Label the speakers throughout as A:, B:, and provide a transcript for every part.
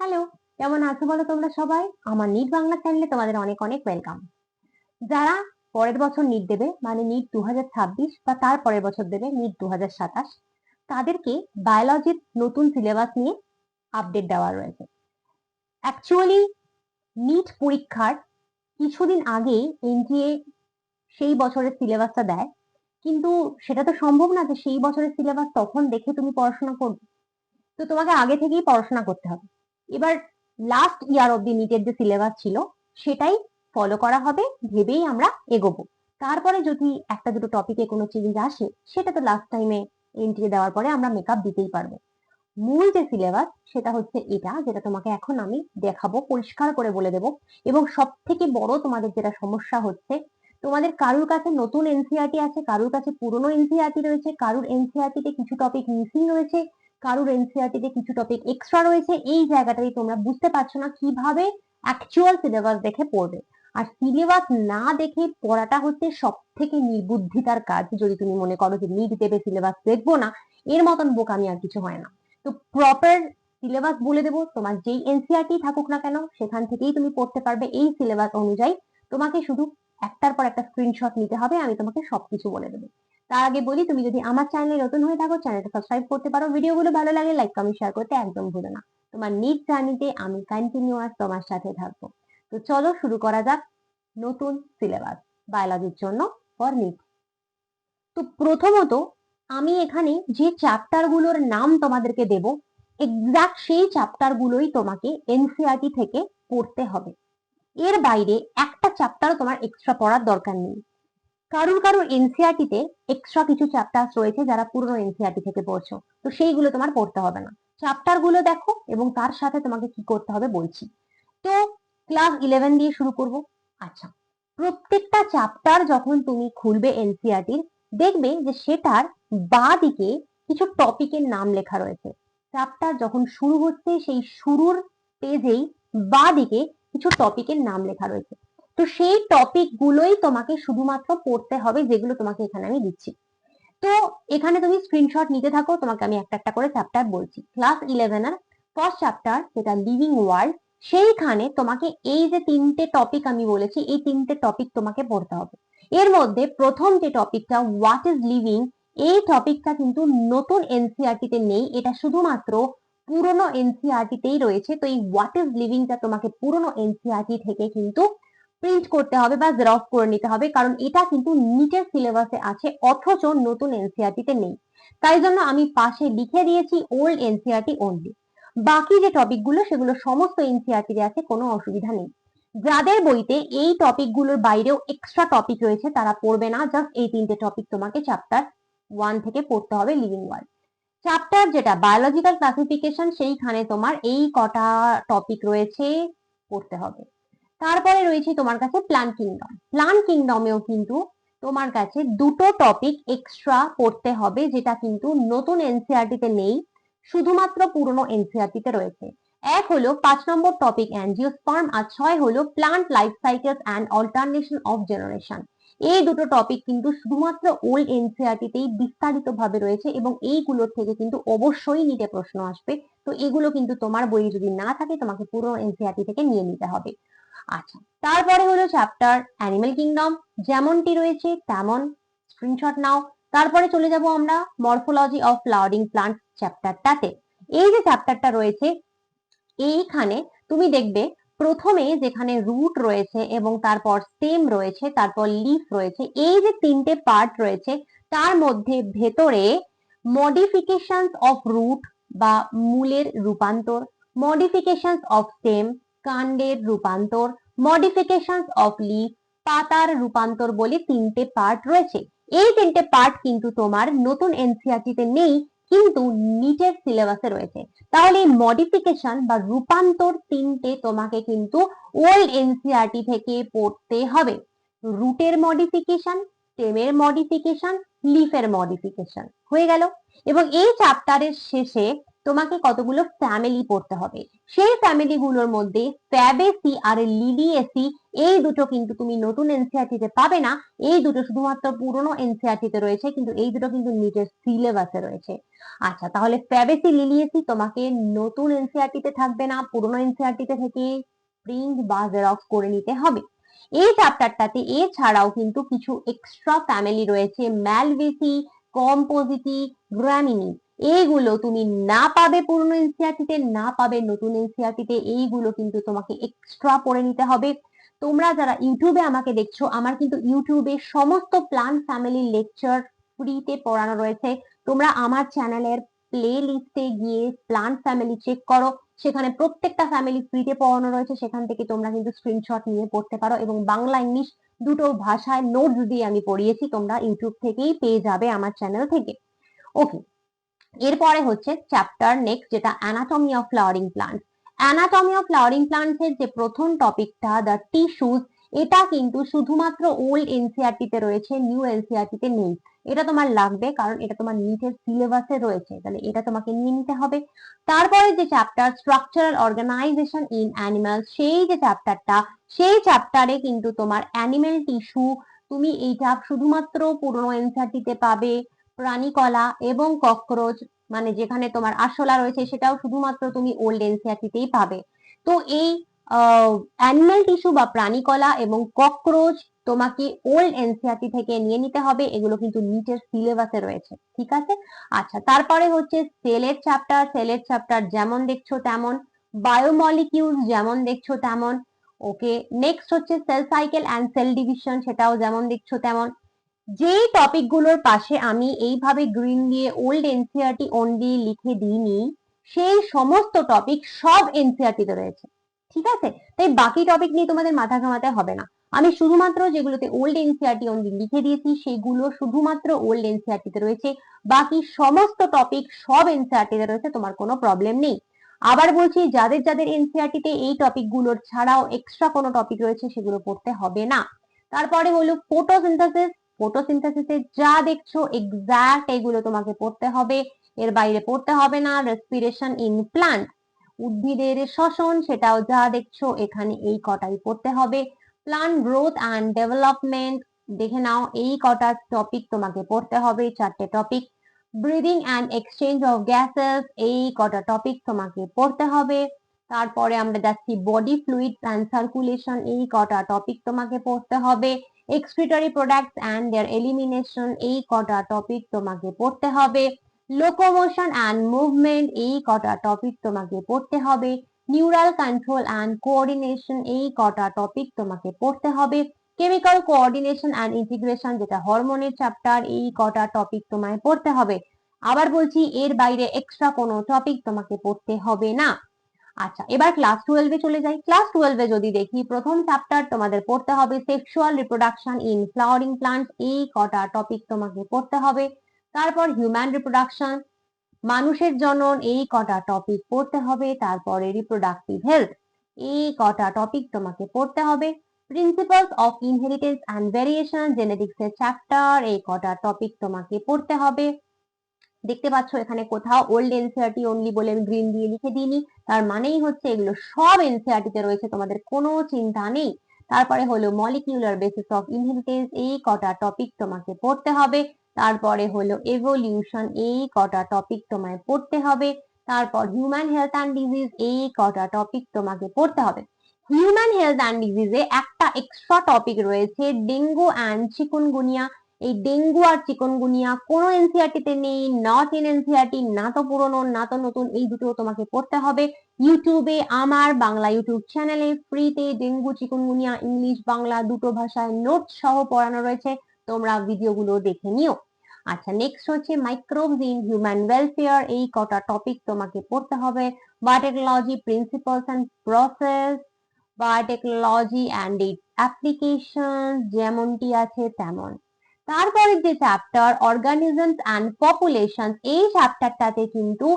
A: Hello কেমন আছো বলো তোমরা সবাই? আমার নিট বাংলা চ্যানেলে তোমাদের অনেক অনেক ওয়েলকাম যারা পরের বছর নিট দেবে মানে নিট দুহাজার ছাব্বিশ বা তার পরের বছর দেবে নিট দুহাজার সাতাশ, তাদেরকে বায়োলজির নতুন সিলেবাস নিয়ে আপডেট দেওয়া রয়েছে। অ্যাকচুয়ালি নিট পরীক্ষার কিছুদিন আগে এনটিএ সেই বছরের সিলেবাসটা দেয়। কিন্তু সেটা তো সম্ভব না যে সেই বছরের সিলেবাস তখন দেখে তুমি পড়াশোনা করবে তো তোমাকে আগে থেকেই পড়াশোনা করতে হবে। এবার লাস্ট ইয়ার অব দি নিটের যে সিলেবাস ছিল, সেটাই ফলো করা হবে, ভেবেই আমরা এগোবো। তারপরে যদি একটা দুটো টপিকে কোনো চেঞ্জ আসে, সেটা তো লাস্ট টাইমে এন্ট্রি দেওয়ার পরে আমরা মেকআপ দিতেই পারব। মূল যে সিলেবাস সেটা হচ্ছে এটা, যেটা তোমাকে এখন আমি দেখাবো, পরিষ্কার করে বলে দেব। এবং সব থেকে বড় তোমাদের যেটা সমস্যা হচ্ছে, তোমাদের কারুর কাছে নতুন এনসিআরটি আছে, কারুর কাছে পুরনো এনসিআরটি রয়েছে, কারুর এনসিআরটিতে কিছু টপিক মিসিং রয়েছে কারুর এনসিআরটিতে কিছু টপিক এক্সট্রা রয়েছে, এই জায়গাটাই তোমরা বুঝতে পারছ না কীভাবে অ্যাকচুয়াল সিলেবাস দেখে পড়বে। আর সিলেবাস না দেখে পড়াটা হচ্ছে সব থেকে নির্বুদ্ধিতার কাজ, যদি তুমি মনে করো যে নিট দেবে সিলেবাস দেখব না, এর মতন বোকামি আর কিছু হয় না। তো প্রপার সিলেবাস বলে দেবো, তোমার যেই এনসিআরটি থাকুক না কেন, সেখান থেকেই তুমি পড়তে পারবে এই সিলেবাস অনুযায়ী। তোমাকে শুধু একটার পর একটা স্ক্রিনশট নিতে হবে, আমি তোমাকে সবকিছু বলে দেবো। তার আগে বলি, তুমি যদি আমার চ্যানেলে নতুন হয়ে থাকো চ্যানেলটা সাবস্ক্রাইব করতে পারো। ভিডিওগুলো ভালো লাগে লাইক কমেন্ট শেয়ার করতে একদম ভুলো না। তোমার নিট জার্নিতে আমি কন্টিনিউয়াস তোমার সাথে থাকব। তো চলো শুরু করা যাক নতুন সিলেবাস বায়োলজির জন্য ফর নিট তো প্রথমত আমি এখানে যে চ্যাপ্টারগুলোর নাম তোমাদেরকে দেব এক্সাক্ট সেই চ্যাপ্টার গুলোই তোমাকে এনসিআরটি থেকে পড়তে হবে। এর বাইরে একটা চ্যাপ্টারও তোমার এক্সট্রা পড়ার দরকার নেই। কারুর কারুর এনসিআরটিতে এক্সট্রা কিছু চ্যাপ্টার রয়েছে যারা পুরনো এনসিআরটি থেকে পড়ছো। তো সেইগুলো তোমার পড়তে হবে না। চ্যাপ্টারগুলো দেখো এবং তার সাথে তোমাকে কি করতে হবে বলছি। তো ক্লাস ইলেভেন দিয়ে শুরু করব। আচ্ছা প্রত্যেকটা চ্যাপ্টার যখন তুমি খুলবে এনসিআরটির দেখবে যে সেটার বা দিকে কিছু টপিকের নাম লেখা রয়েছে। চ্যাপ্টার যখন শুরু হচ্ছে, সেই শুরুর পেজেই বা দিকে কিছু টপিকের নাম লেখা রয়েছে। তো সেই টপিক গুলোই তোমাকে শুধুমাত্র পড়তে হবে যেগুলো তোমাকে এখানে আমি দিচ্ছি। তো এখানে তুমি স্ক্রিনশট নিতে থাকো, তোমাকে আমি একটা একটা করে চ্যাপ্টার বলছি। ক্লাস ইলেভেনের ফার্স্ট চ্যাপ্টার যেটা লিভিং ওয়ার্ল্ড সেইখানে তোমাকে এই যে তিনটে টপিক আমি বলেছি, এই তিনটে টপিক তোমাকে পড়তে হবে। এর মধ্যে প্রথম যে টপিকটা হোয়াট ইজ লিভিং এই টপিকটা কিন্তু নতুন এনসিআরটিতে নেই। এটা শুধুমাত্র পুরনো এনসিআরটিতেই রয়েছে। তো এই হোয়াট ইজ লিভিংটা তোমাকে পুরনো এনসিআরটি থেকে কিন্তু প্রিন্ট করতে হবে বা জেরক্স করে নিতে হবে, কারণ এটা কিন্তু নিটের সিলেবাসে আছে, অথচ নতুন এনসিআরটিতে নেই। তাই জন্য আমি পাশে লিখে দিয়েছি ওল্ড এনসিআরটি অনলি বাকি যে টপিকগুলো সেগুলো সমস্ত এনসিআরটিতে আছে, কোনো অসুবিধা নেই। যাদের বইতে এই টপিকগুলোর বাইরেও এক্সট্রা টপিক রয়েছে, তারা পড়বে না জাস্ট এই তিনটে টপিক তোমাকে চ্যাপ্টার ওয়ান থেকে পড়তে হবে লিভিং ওয়ার্ল্ড চ্যাপ্টার যেটা বায়োলজিক্যাল ক্লাসিফিকেশন সেইখানে তোমার এই কটা টপিক রয়েছে, পড়তে হবে। তারপরে রয়েছে তোমার কাছে প্ল্যান কিংডম প্ল্যান কিংডমেও কিন্তু তোমার কাছে দুটো টপিক এক্সট্রা পড়তে হবে, যেটা কিন্তু নতুন এনসিআরটিতে নেই, শুধুমাত্র পুরনো এনসিআরটিতে রয়েছে। এক হলো পাঁচ নম্বর টপিক অ্যাঞ্জিওস্পার্ম আর ছয় হলো plant life cycles and alternation of generation এই দুটো টপিক কিন্তু শুধুমাত্র ওল্ড এনসিআরটিতেই বিস্তারিত ভাবে রয়েছে এবং এইগুলোর থেকে কিন্তু অবশ্যই নিতে প্রশ্ন আসবে। তো এগুলো কিন্তু তোমার বই যদি না থাকে, তোমাকে পুরো এনসিআরটি থেকে নিয়ে নিতে হবে। আচ্ছা তারপরে হলো চ্যাপ্টার অ্যানিমেল কিংডম যেমনটি রয়েছে তেমন স্ক্রিনশট নাও। তারপরে চলে যাব আমরা মরফোলজি অফ ফ্লাওয়ারিং প্লান্ট চ্যাপ্টারটাতে এই যে চ্যাপ্টারটা রয়েছে, এইখানে তুমি দেখবে প্রথমে যেখানে রুট রয়েছে এবং তারপর স্টেম রয়েছে, তারপর লিফ রয়েছে, এই যে তিনটে পার্ট রয়েছে, তার মধ্যে ভেতরে মডিফিকেশন অফ রুট বা মূলের রূপান্তর মডিফিকেশন অফ স্টেম কাণ্ডের রূপান্তর মডিফিকেশন অফ লিফ পাতার রূপান্তর বলে তিনটে পার্ট রয়েছে। এই তিনটে পার্ট কিন্তু তোমার নতুন এনসিআরটিতে নেই, কিন্তু নিটের সিলেবাসে রয়েছে। তাহলে মডিফিকেশন বা রূপান্তর তিনটে তোমাকে কিন্তু ওল্ড এনসিআরটি থেকে পড়তে হবে। রুটের মডিফিকেশন স্টেমের মডিফিকেশন লিফের মডিফিকেশন হয়ে গেল। এবং এই চ্যাপ্টারের শেষে তোমাকে কতগুলো ফ্যামিলি পড়তে হবে। সেই ফ্যামিলি গুলোর মধ্যে ফ্যাবেসি আর লিলিএসি এই দুটো কিন্তু তুমি নতুন এনসিআরটি তে পাবে না। এই দুটো শুধুমাত্র পুরনো এনসিআরটি তে রয়েছে, কিন্তু এই দুটো কিন্তু নিজের সিলেবাসে রয়েছে। আচ্ছা তাহলে ফ্যাবেসি লিলিএসি তোমাকে নতুন এনসিআরটি তে থাকবে না, পুরনো এনসিআরটি তে থেকে প্রিন্ট বা জেরক্স করে নিতে হবে। এই চ্যাপ্টারটাতে এছাড়াও কিন্তু কিছু এক্সট্রা ফ্যামিলি রয়েছে ম্যালভেসি কম্পোজিটি গ্রামিনি এইগুলো তুমি না পাবে পুরনো এনসিআরটিতে না পাবে নতুন এনসিআরটিতে এইগুলো কিন্তু তোমাকে এক্সট্রা পড়ে নিতে হবে। তোমরা যারা ইউটিউবে আমাকে দেখছ, আমার কিন্তু ইউটিউবে সমস্ত প্লান ফ্যামিলি লেকচার ফ্রিতে পড়ানো রয়েছে। তোমরা আমার চ্যানেলের প্লে লিস্টে গিয়ে প্লান ফ্যামিলি চেক করো। সেখানে প্রত্যেকটা ফ্যামিলি ফ্রিতে পড়ানো রয়েছে। সেখান থেকে তোমরা কিন্তু স্ক্রিনশট নিয়ে পড়তে পারো এবং বাংলা, ইংলিশ দুটো ভাষায় নোটস দিয়ে আমি পড়িয়েছি। তোমরা ইউটিউব থেকেই পেয়ে যাবে আমার চ্যানেল থেকে। ওকে এরপরে হচ্ছে চ্যাপ্টার নেক্সট যেটা anatomy of flowering plants anatomy of flowering plants এর যে প্রথম টপিকটা দ্য টিস্যুজ এটা কিন্তু শুধুমাত্র ওল্ড এনসিআরটি তে রয়েছে নিউ এনসিআরটি তে নেই। এটা তোমার লাগবে, কারণ এটা তোমার নিটের সিলেবাসে রয়েছে, তাহলে এটা তোমাকে নিয়ে নিতে হবে। তারপরে যে chapter structural organisation in animal সেই যে চ্যাপ্টারটা সেই চ্যাপ্টারে কিন্তু তোমার অ্যানিমেল টিস্যু তুমি এইটা শুধুমাত্র পুরনো এনসিআরটিতে পাবে। প্রাণীকলা এবং ককরোচ মানে যেখানে তোমার আরশোলা রয়েছে, সেটাও শুধুমাত্র তুমি ওল্ড এনসিআরটিতেই পাবে। তো এই অ্যানিমাল টিস্যু বা প্রাণীকলা এবং ককরোচ তোমাকে ওল্ড এনসিআরটি থেকে নিয়ে নিতে হবে। এগুলো কিন্তু নিটের সিলেবাসে রয়েছে, ঠিক আছে? আচ্ছা তারপরে হচ্ছে সেলের চ্যাপ্টার সেলের চ্যাপ্টার যেমন দেখছ তেমন বায়োমলিকিউলস যেমন দেখছ তেমন ওকে নেক্সট হচ্ছে cell cycle and cell division সেটাও যেমন দেখছ তেমন। যেই টপিকগুলোর পাশে আমি এইভাবে গ্রিন দিয়ে ওল্ড এনসিআরটি অনলি লিখে দিইনি, সেই সমস্ত টপিক সব এনসিআরটি তে রয়েছে। ঠিক আছে? তাই বাকি টপিক নিয়ে তোমাদের মাথা ঘামাতে হবে না। আমি শুধুমাত্র যেগুলোতে ওল্ড এনসিআরটি অনলি লিখে দিয়েছি, সেগুলো শুধুমাত্র ওল্ড এনসিআরটি তে রয়েছে। বাকি সমস্ত টপিক সব এনসিআরটি তে রয়েছে, তোমার কোনো প্রবলেম নেই। আবার বলছি, যাদের যাদের এনসিআরটি তে এই টপিকগুলোর ছাড়াও এক্সট্রা কোনো টপিক রয়েছে, সেগুলো পড়তে হবে না। তারপরে হলো ফটোসিনথেসিস ফটোসিনথেসিসে যা দেখছ এক্সাক্ট এগুলো তোমাকে পড়তে হবে। এর বাইরে পড়তে হবে না রেসপিরেশন ইন প্লান্ট উদ্ভিদের শ্বসন, সেটাও যা দেখছ, এখানে এই কটাই পড়তে হবে। প্লান্ট গ্রোথ অ্যান্ড ডেভেলপমেন্ট দেখে নাও, এই কটা টপিক তোমাকে পড়তে হবে, চারটে topic breathing and exchange of gases এই কটা টপিক তোমাকে পড়তে হবে। তারপরে আমরা যাচ্ছি বডি ফ্লুইড অ্যান্ড সার্কুলেশন এই কটা টপিক তোমাকে পড়তে হবে। Excretory products and their elimination এই কটা টপিক তোমাকে পড়তে হবে। লোকোমোশন অ্যান্ড মুভমেন্ট এই কটা টপিক তোমাকে পড়তে হবে। নিউরাল কন্ট্রোল অ্যান্ড কোঅর্ডিনেশন এই কটা টপিক তোমাকে পড়তে হবে। কেমিক্যাল কোঅর্ডিনেশন অ্যান্ড ইন্টিগ্রেশন যেটা হরমোনের চ্যাপ্টার এই কটা টপিক তোমায় পড়তে হবে। আবার বলছি, এর বাইরে এক্সট্রা কোনো টপিক তোমাকে পড়তে হবে না। আচ্ছা এবার ক্লাস টুয়েলভে চলে যাই। ক্লাস টুয়েলভে যদি দেখি, প্রথম চ্যাপ্টার তোমাদের পড়তে হবে sexual reproduction in flowering plant এই কটা টপিক তোমাকে পড়তে হবে। তারপর হিউম্যান রিপ্রোডাকশন মানুষের জনন, এই কটা টপিক পড়তে হবে। তারপরে রিপ্রোডাক্টিভ হেলথ এই কটা টপিক তোমাকে পড়তে হবে। Principles of inheritance and variation genetics এর চ্যাপ্টার এই কটা টপিক তোমাকে পড়তে হবে। দেখতে পাচ্ছ এখানে কোথাও ওল্ড এনসিআরটি অনলি বলে আমি গ্রিন দিয়ে লিখে দিইনি। তার মানেই হচ্ছে এগুলো সব এনসিআরটি তে রয়েছে, তোমাদের কোনো চিন্তা নেই। তারপরে হলো মলিকিউলার বেসিস অফ ইনহেরিটেন্স এই কটা টপিক তোমাকে পড়তে হবে। তারপরে হলো এভলিউশন এই কটা টপিক তোমায় পড়তে হবে। তারপর হিউম্যান হেলথ অ্যান্ড ডিজিজ এই কটা টপিক তোমাকে পড়তে হবে। হিউম্যান হেলথ অ্যান্ড ডিজিজে একটা এক্সট্রা টপিক রয়েছে ডেঙ্গু অ্যান্ড চিকুনগুনিয়া এই ডেঙ্গু আর চিকনগুনিয়া কোনো এনসিআরটি তে নেই নট ইন এনসিআরটি না তো পুরনো, না তো নতুন, এই দুটো তোমাকে পড়তে হবে। ইউটিউবে আমার বাংলা ইউটিউব চ্যানেলে ফ্রিতে ডেঙ্গু চিকনগুনিয়া ইংলিশ বাংলা দুটো ভাষায় নোট সহ পড়ানো রয়েছে, তোমরা ভিডিওগুলো দেখে নিও। আচ্ছা নেক্সট হচ্ছে মাইক্রোবস ইন হিউম্যান ওয়েলফেয়ার এই কটা টপিক তোমাকে পড়তে হবে। Biotechnology principles and process biotechnology and its application যেমনটি আছে তেমন। তারপরে যে চ্যাপ্টার অর্গানিজমস অ্যান্ড পপুলেশন এই চ্যাপ্টারটাতে কিন্তু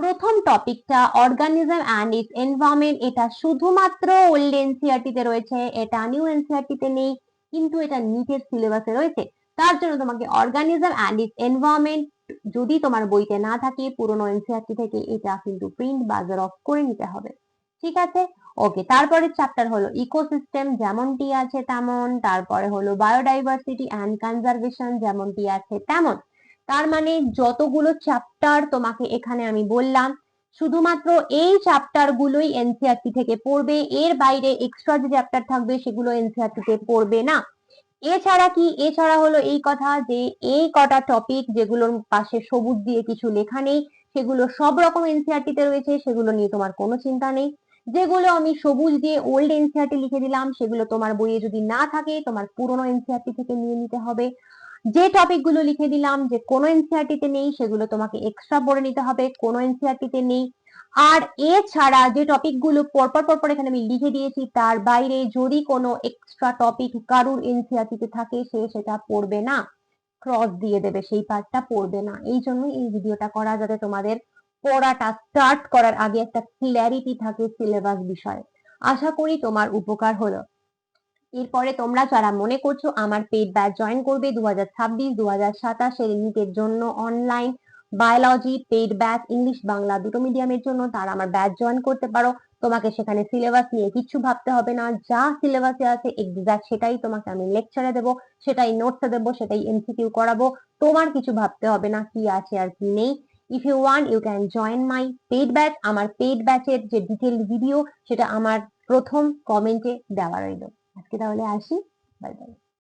A: প্রথম টপিকটা অর্গানিজম অ্যান্ড ইটস এনভায়রনমেন্ট এটা শুধুমাত্র ওল্ড এনসিআরটি তে রয়েছে, এটা নিউ এনসিআরটি তে নেই, কিন্তু এটা নিটের সিলেবাসে রয়েছে। তার জন্য তোমাকে অর্গানিজম অ্যান্ড ইটস এনভায়রনমেন্ট যদি তোমার বইতে না থাকে, পুরনো এনসিআরটি থেকে এটা কিন্তু প্রিন্ট বা জেরক্স করে নিতে হবে। ঠিক আছে? ওকে তারপরে চ্যাপ্টার হলো ইকোসিস্টেম যেমনটি আছে তেমন। তারপরে হলো বায়োডাইভার্সিটি অ্যান্ড কনজারভেশন যেমনটি আছে তেমন। তার মানে যতগুলো চ্যাপ্টার তোমাকে এখানে আমি বললাম, শুধুমাত্র এই চ্যাপ্টার গুলোই এনসিআরটি থেকে পড়বে। এর বাইরে এক্সট্রা যে চ্যাপ্টার থাকবে, সেগুলো এনসিআরটি তে পড়বে না। এছাড়া কি? এছাড়া হলো এই কথা যে এই কটা টপিক যেগুলোর পাশে সবুজ দিয়ে কিছু লেখা নেই, সেগুলো সব রকম এনসিআরটি তে রয়েছে, সেগুলো নিয়ে তোমার কোনো চিন্তা নেই। যেগুলো আমি সবুজ দিয়ে ওল্ড এনসিআরটি লিখে দিলাম, সেগুলো তোমার বইয়ে যদি না থাকে, তোমার পুরনো এনসিআরটি থেকে নিয়ে নিতে হবে। যে টপিকগুলো লিখে দিলাম, যে কোনো এনসিআরটি তে নেই, সেগুলো তোমাকে এক্সট্রা পড়ে নিতে হবে। কোনো এনসিআরটি তে নেই। আর এছাড়া যে টপিকগুলো পরপর পরপর এখানে আমি লিখে দিয়েছি, তার বাইরে যদি কোনো এক্সট্রা টপিক কারুর এনসিআরটি তে থাকে, সে সেটা পড়বে না। ক্রস দিয়ে দেবে, সেই পার্টটা পড়বে না। এই জন্যই এই ভিডিওটা করা, যাতে তোমাদের পড়াটা স্টার্ট করার আগে একটা ক্ল্যারিটি থাকে সিলেবাস বিষয়ে। আশা করি তোমার উপকার হলো। এরপরে তোমরা যারা মনে করছ আমার পেড ব্যাচ জয়েন করবে দু হাজার ছাব্বিশ দু হাজার সাতাশের নিটের জন্য online biology paid batch English Bangla দুটো মিডিয়ামের জন্য তারা আমার ব্যাচ জয়েন করতে পারো। তোমাকে সেখানে সিলেবাস নিয়ে কিচ্ছু ভাবতে হবে না, যা সিলেবাসে আছে এক্সাক্ট সেটাই তোমাকে আমি লেকচারে দেবো, সেটাই নোটসে দেবো, সেটাই এমসিকিউ করাবো। তোমার কিছু ভাবতে হবে না, কি আছে আর কি নেই। If you want you can join my paid batch আমার পেড ব্যাচের যে ডিটেল ভিডিও সেটা আমার প্রথম কমেন্টে দেওয়া রইল। আজকে তাহলে আসি। Bye bye